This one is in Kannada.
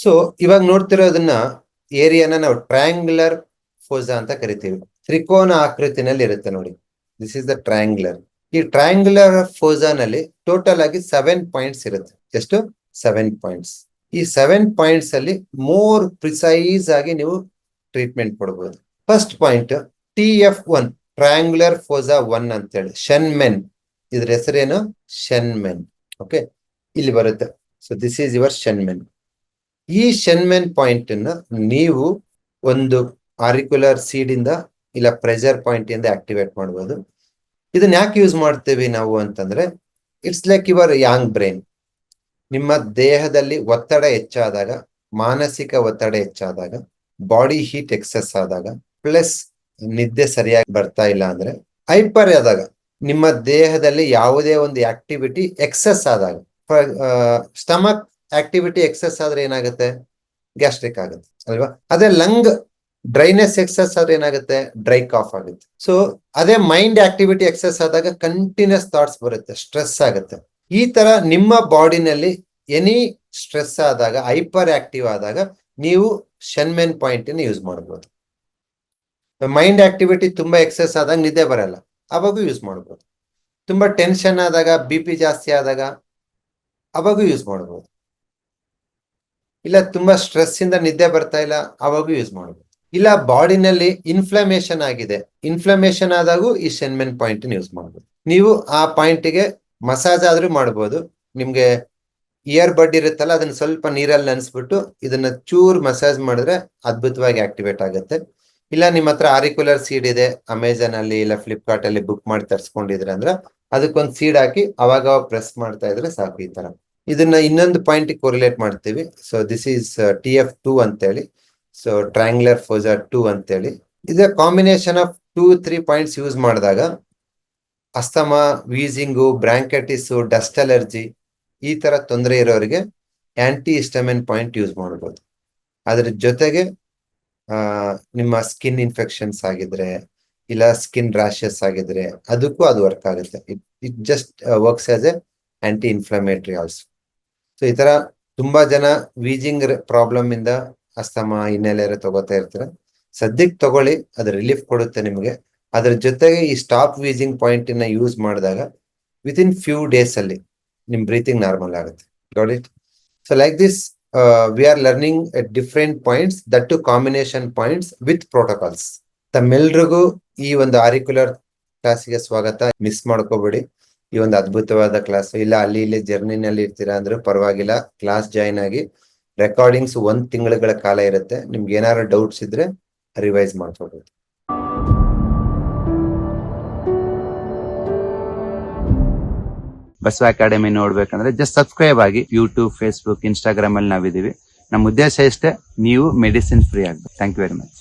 ಸೊ ಇವಾಗ ನೋಡ್ತಿರೋದನ್ನ ಏರಿಯಾನ ನಾವು ಟ್ರಯಾಂಗ್ಯುಲರ್ ಫೋಜಾ ಅಂತ ಕರಿತೀವಿ. ತ್ರಿಕೋನ ಆಕೃತಿನಲ್ಲಿ ಇರುತ್ತೆ ನೋಡಿ. ದಿಸ್ ಇಸ್ ದ ಟ್ರಯಾಂಗ್ಯುಲರ್ ಈ ಟ್ರಯಾಂಗ್ಯುಲರ್ ಫೋಜಾನಲ್ಲಿ ಟೋಟಲ್ ಆಗಿ ಸೆವೆನ್ ಪಾಯಿಂಟ್ಸ್ ಇರುತ್ತೆ. ಎಷ್ಟು? ಸೆವೆನ್ ಪಾಯಿಂಟ್ಸ್ ಈ ಸೆವೆನ್ ಪಾಯಿಂಟ್ಸ್ ಅಲ್ಲಿ ಮೋರ್ ಪ್ರಿಸೈಸ್ ಆಗಿ ನೀವು ಟ್ರೀಟ್ಮೆಂಟ್ ಕೊಡಬಹುದು first point T F one triangular fossa one ಅಂತೇಳಿ. ಶೆನ್ಮೆನ್ ಇದ್ರ ಹೆಸರೇನು? ಶೆನ್ಮೆನ್ ಓಕೆ ಇಲ್ಲಿ ಬರುತ್ತೆ. So this is your Shenmen ಈ ಶೆನ್ಮೆನ್ ಪಾಯಿಂಟ್ ಅನ್ನ ನೀವು ಒಂದು ಆರಿಕ್ಯುಲರ್ ಸೀಡ್ ಇಂದ ಇಲ್ಲ ಪ್ರೆಷರ್ ಪಾಯಿಂಟ್ ಇಂದ ಆಕ್ಟಿವೇಟ್ ಮಾಡಬಹುದು ಇದನ್ನ ಯಾಕೆ ಯೂಸ್ ಮಾಡ್ತೇವೆ ನಾವು ಅಂತಂದ್ರೆ it's like your young brain ನಿಮ್ಮ ದೇಹದಲ್ಲಿ ಒತ್ತಡ ಹೆಚ್ಚಾದಾಗ, ಮಾನಸಿಕ ಒತ್ತಡ ಹೆಚ್ಚಾದಾಗ ಬಾಡಿ ಹೀಟ್ ಎಕ್ಸೆಸ್ ಆದಾಗ ಪ್ಲಸ್ ನಿದ್ದೆ ಸರಿಯಾಗಿ ಬರ್ತಾ ಇಲ್ಲ ಅಂದ್ರೆ ಹೈಪರ್ ಆದಾಗ, ನಿಮ್ಮ ದೇಹದಲ್ಲಿ ಯಾವುದೇ ಒಂದು ಆಕ್ಟಿವಿಟಿ ಎಕ್ಸೆಸ್ ಆದಾಗ ಸ್ಟಮಕ್ ಆಕ್ಟಿವಿಟಿ ಎಕ್ಸೆಸ್ ಆದ್ರೆ ಏನಾಗುತ್ತೆ? ಗ್ಯಾಸ್ಟ್ರಿಕ್ ಆಗುತ್ತೆ, ಅಲ್ವಾ? ಅದೇ ಲಂಗ್ ಡ್ರೈನೆಸ್ ಎಕ್ಸೆಸ್ ಆದ್ರೆ ಏನಾಗುತ್ತೆ? ಡ್ರೈ ಕಾಫ್ ಆಗುತ್ತೆ. ಸೊ ಅದೇ ಮೈಂಡ್ ಆಕ್ಟಿವಿಟಿ ಎಕ್ಸೆಸ್ ಆದಾಗ ಕಂಟಿನ್ಯೂಸ್ ಥಾಟ್ಸ್ ಬರುತ್ತೆ ಸ್ಟ್ರೆಸ್ ಆಗುತ್ತೆ. ಈ ತರ ನಿಮ್ಮ ಬಾಡಿನಲ್ಲಿ ಎನಿ ಸ್ಟ್ರೆಸ್ ಆದಾಗ ಹೈಪರ್ ಆಕ್ಟಿವ್ ಆದಾಗ ನೀವು ಶೆನ್ಮೆನ್ ಪಾಯಿಂಟ್ ಯೂಸ್ ಮಾಡಬಹುದು. ಮೈಂಡ್ ಆಕ್ಟಿವಿಟಿ ತುಂಬಾ ಎಕ್ಸೆಸ್ ಆದಾಗ ನಿದ್ದೆ ಬರಲ್ಲ, ಅವಾಗೂ ಯೂಸ್ ಮಾಡ್ಬೋದು ತುಂಬಾ ಟೆನ್ಷನ್ ಆದಾಗ ಬಿ ಪಿ ಜಾಸ್ತಿ ಆದಾಗ, ಅವಾಗೂ ಯೂಸ್ ಮಾಡ್ಬೋದು ಇಲ್ಲ, ತುಂಬಾ ಸ್ಟ್ರೆಸ್ ಇಂದ ನಿದ್ದೆ ಬರ್ತಾ ಇಲ್ಲ ಅವಾಗೂ ಯೂಸ್ ಮಾಡ್ಬೋದು. ಇಲ್ಲ ಬಾಡಿನಲ್ಲಿ ಇನ್ಫ್ಲಮೇಷನ್ ಆಗಿದೆ. ಇನ್ಫ್ಲಮೇಷನ್ ಆದಾಗೂ ಈ ಶೆನ್ಮೆನ್ ಪಾಯಿಂಟ್ ಯೂಸ್ ಮಾಡಬಹುದು ನೀವು ಆ ಪಾಯಿಂಟ್ಗೆ ಮಸಾಜ್ ಆದ್ರೂ ಮಾಡಬಹುದು ನಿಮ್ಗೆ ಇಯರ್ ಬಡ್ ಇರುತ್ತಲ್ಲ, ಅದನ್ನ ಸ್ವಲ್ಪ ನೀರಲ್ಲಿ ನೆನೆಸ್ಬಿಟ್ಟು ಇದನ್ನ ಚೂರ್ ಮಸಾಜ್ ಮಾಡಿದ್ರೆ ಅದ್ಭುತವಾಗಿ ಆಕ್ಟಿವೇಟ್ ಆಗುತ್ತೆ. ಇಲ್ಲ, ನಿಮ್ಮ ಹತ್ರ ಆರಿಕ್ಯುಲರ್ ಸೀಡ್ ಇದೆ ಅಮೆಝಾನ್ ಅಲ್ಲಿ ಇಲ್ಲ ಫ್ಲಿಪ್ಕಾರ್ಟ್ ಅಲ್ಲಿ ಬುಕ್ ಮಾಡಿ ತರ್ಸ್ಕೊಂಡಿದ್ರೆ ಅಂದ್ರೆ ಅದಕ್ಕೊಂದು ಸೀಡ್ ಹಾಕಿ ಅವಾಗ ಪ್ರೆಸ್ ಮಾಡ್ತಾ ಇದ್ರೆ ಸಾಕು ಈ ತರ. ಇದನ್ನ ಇನ್ನೊಂದು ಪಾಯಿಂಟ್ ಕೊರಿಲೇಟ್ ಮಾಡ್ತೀವಿ. So this is T F two ಅಂತೇಳಿ. ಸೊ ಟ್ರಯಾಂಗ್ಯುಲರ್ ಫೋಸಾ ಟೂ ಅಂತೇಳಿ. ಇದ combination of two three points use ಮಾಡಿದಾಗ asthma wheezing bronchitis dust allergy ಈ ತರ ತೊಂದರೆ ಇರೋರಿಗೆ ಆಂಟಿ ಇಸ್ಟಮಿನ್ ಪಾಯಿಂಟ್ ಯೂಸ್ ಮಾಡ್ಬೋದು. ಅದ್ರ ಜೊತೆಗೆ ನಿಮ್ಮ ಸ್ಕಿನ್ ಇನ್ಫೆಕ್ಷನ್ಸ್ ಆಗಿದ್ರೆ ಇಲ್ಲ ಸ್ಕಿನ್ ರ್ಯಾಶಸ್ ಆಗಿದ್ರೆ ಅದಕ್ಕೂ ಅದು ವರ್ಕ್ ಆಗುತ್ತೆ. It just works as a anti inflammatory also so ಈ ತರ ತುಂಬಾ ಜನ ವೀಜಿಂಗ್ ಪ್ರಾಬ್ಲಮ್ ಇಂದ ಅಸ್ತಮ ಇನ್ನೆಲ್ಲ ತಗೋತಾ ಇರ್ತಾರೆ. ಸದ್ಯಕ್ಕೆ ತಗೊಳ್ಳಿ, ಅದು ರಿಲೀಫ್ ಕೊಡುತ್ತೆ ನಿಮಗೆ. ಅದ್ರ ಜೊತೆಗೆ ಈ ಸ್ಟಾಪ್ ವೀಜಿಂಗ್ ಪಾಯಿಂಟ್ನ ಯೂಸ್ ಮಾಡಿದಾಗ ವಿತ್ ಇನ್ ಫ್ಯೂ ಡೇಸ್ ಅಲ್ಲಿ ನಿಮ್ ಬ್ರೀತಿಂಗ್ ನಾರ್ಮಲ್ ಆಗುತ್ತೆ. Got it so like this we are learning at different points that too combination points with protocols ತಮ್ಮೆಲ್ರಿಗೂ ಈ ಒಂದು ಆರಿಕ್ಯುಲರ್ ಕ್ಲಾಸಿಗೆ ಸ್ವಾಗತ. ಮಿಸ್ ಮಾಡ್ಕೋಬೇಡಿ. ಈ ಒಂದು ಅದ್ಭುತವಾದ ಕ್ಲಾಸ್ ಇಲ್ಲ, ಅಲ್ಲಿ ಇಲ್ಲಿ ಜರ್ನಿನಲ್ಲಿ ಇರ್ತೀರಾ ಅಂದ್ರೆ ಪರವಾಗಿಲ್ಲ. ಕ್ಲಾಸ್ ಜಾಯಿನ್ ಆಗಿ ರೆಕಾರ್ಡಿಂಗ್ಸ್ ಒಂದ್ ತಿಂಗಳುಗಳ ಕಾಲ ಇರುತ್ತೆ. ನಿಮ್ಗೆ ಏನಾದ್ರು ಡೌಟ್ಸ್ ಇದ್ರೆ ರಿವೈಸ್ ಮಾಡ್ಕೊಡ್ಬೋದು ಬಸವ ಅಕಾಡೆಮಿ ನೋಡ್ಬೇಕಂದ್ರೆ ಜಸ್ಟ್ ಸಬ್ಸ್ಕ್ರೈಬ್ ಆಗಿ ಯೂಟ್ಯೂಬ್ ಫೇಸ್ಬುಕ್ ಇನ್ಸ್ಟಾಗ್ರಾಮ್ ಅಲ್ಲಿ ನಾವಿದೀವಿ ನಮ್ಮ ಉದ್ದೇಶ ಇಷ್ಟೇ, ನೀವು ಮೆಡಿಸಿನ್ ಫ್ರೀ ಆಗ್ಬೇಕು. Thank you very much